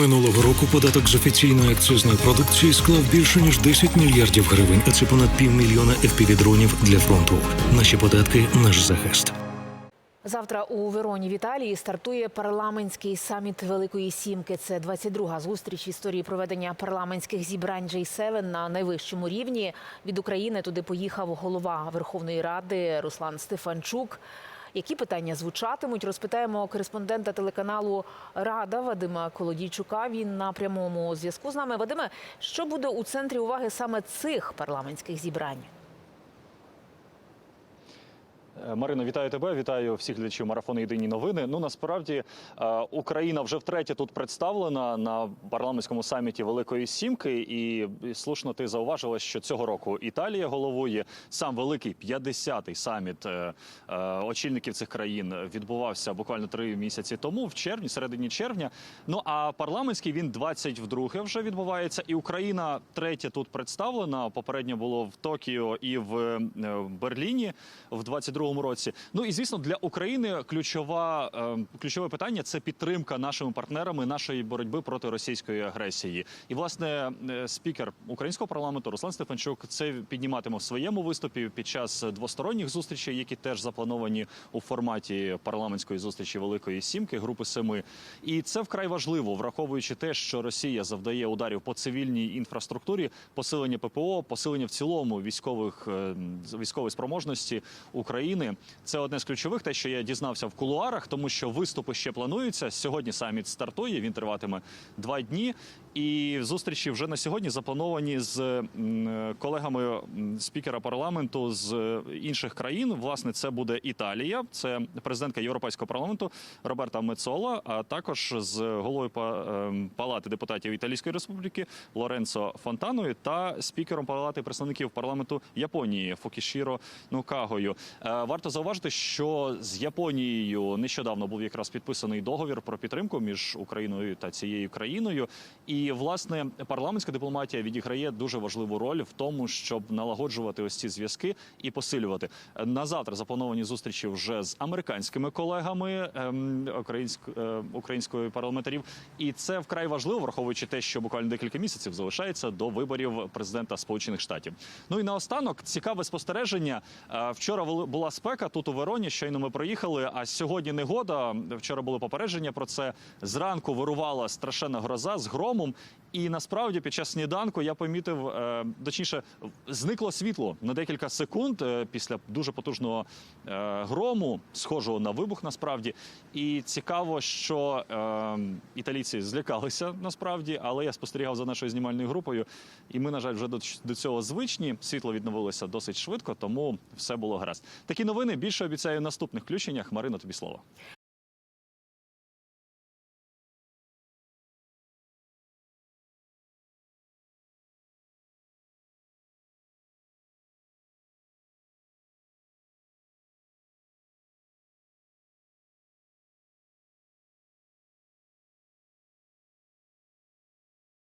Минулого року податок з офіційної акцизної продукції склав більше ніж 10 мільярдів гривень, а це понад півмільйона FPV-дронів для фронту. Наші податки наш захист. Завтра у Вероні в Італії стартує парламентський саміт Великої Сімки. Це 22-га зустріч історії проведення парламентських зібрань J7 на найвищому рівні. Від України туди поїхав голова Верховної Ради Руслан Стефанчук. Які питання звучатимуть? Розпитаємо кореспондента телеканалу Рада Вадима Колодійчука. Він на прямому зв'язку з нами. Вадиме, що буде у центрі уваги саме цих парламентських зібрань? Е, Марино, вітаю тебе. Вітаю всіх глядачів марафону Єдині новини. Ну насправді е, Україна вже втретє тут представлена на парламентському саміті Великої Сімки. І слушно ти зауважила, що цього року Італія головує сам великий 50-й саміт е, очільників цих країн відбувався буквально три місяці тому, в червні, середині червня. Ну а парламентський він 22-ге вже відбувається, і Україна третє тут представлена. Попередньо було в Токіо і в Берліні в 22-му році. Ну і звісно, для України ключова е, ключове питання це підтримка нашими партнерами нашої боротьби проти російської агресії. І власне е, спікер українського парламенту Руслан Стефанчук це підніматиме в своєму виступі під час двосторонніх зустрічей, які теж заплановані у форматі парламентської зустрічі Великої Сімки Групи Семи. І це вкрай важливо, враховуючи те, що Росія завдає ударів по цивільній інфраструктурі, посилення ППО, посилення в цілому військових е, військової спроможності України. Це одне з ключових, те, що я дізнався в кулуарах, тому що виступи ще плануються. Сьогодні саміт стартує. Він триватиме два дні. І зустрічі вже на сьогодні заплановані з колегами спікера парламенту з е, інших країн. Власне, це буде Італія, це президентка Європейського парламенту Роберта Мецола, а також з головою ем, палати депутатів Італійської республіки Лоренцо Фонтаною та спікером палати представників парламенту Японії Фукішіро Нукагою. Варто зауважити, що з Японією нещодавно був якраз підписаний договір про підтримку між Україною та цією країною. І власне парламентська дипломатія відіграє дуже важливу роль в тому, щоб налагоджувати ось ці зв'язки і посилювати. На завтра заплановані зустрічі вже з американськими колегами ем, українськ, е, української парламентарів. І це вкрай важливо, враховуючи те, що буквально декілька місяців залишається до виборів президента Сполучених Штатів. Ну і наостанок цікаве спостереження. Е, Вчора була спека тут у Вероні. Щойно ми проїхали. А сьогодні негода. Вчора було попередження про це. Зранку вирувала страшенна гроза з громом. І насправді під час сніданку я помітив, е, точніше, зникло світло на декілька секунд е, після дуже потужного е, грому, схожого на вибух, насправді. І цікаво, що італійці злякалися насправді, але я спостерігав за нашою знімальною групою, і ми, на жаль, вже до цього звичні. Світло відновилося досить швидко, тому все було гаразд. Такі новини більше обіцяю в наступних включеннях. Марина, тобі слово.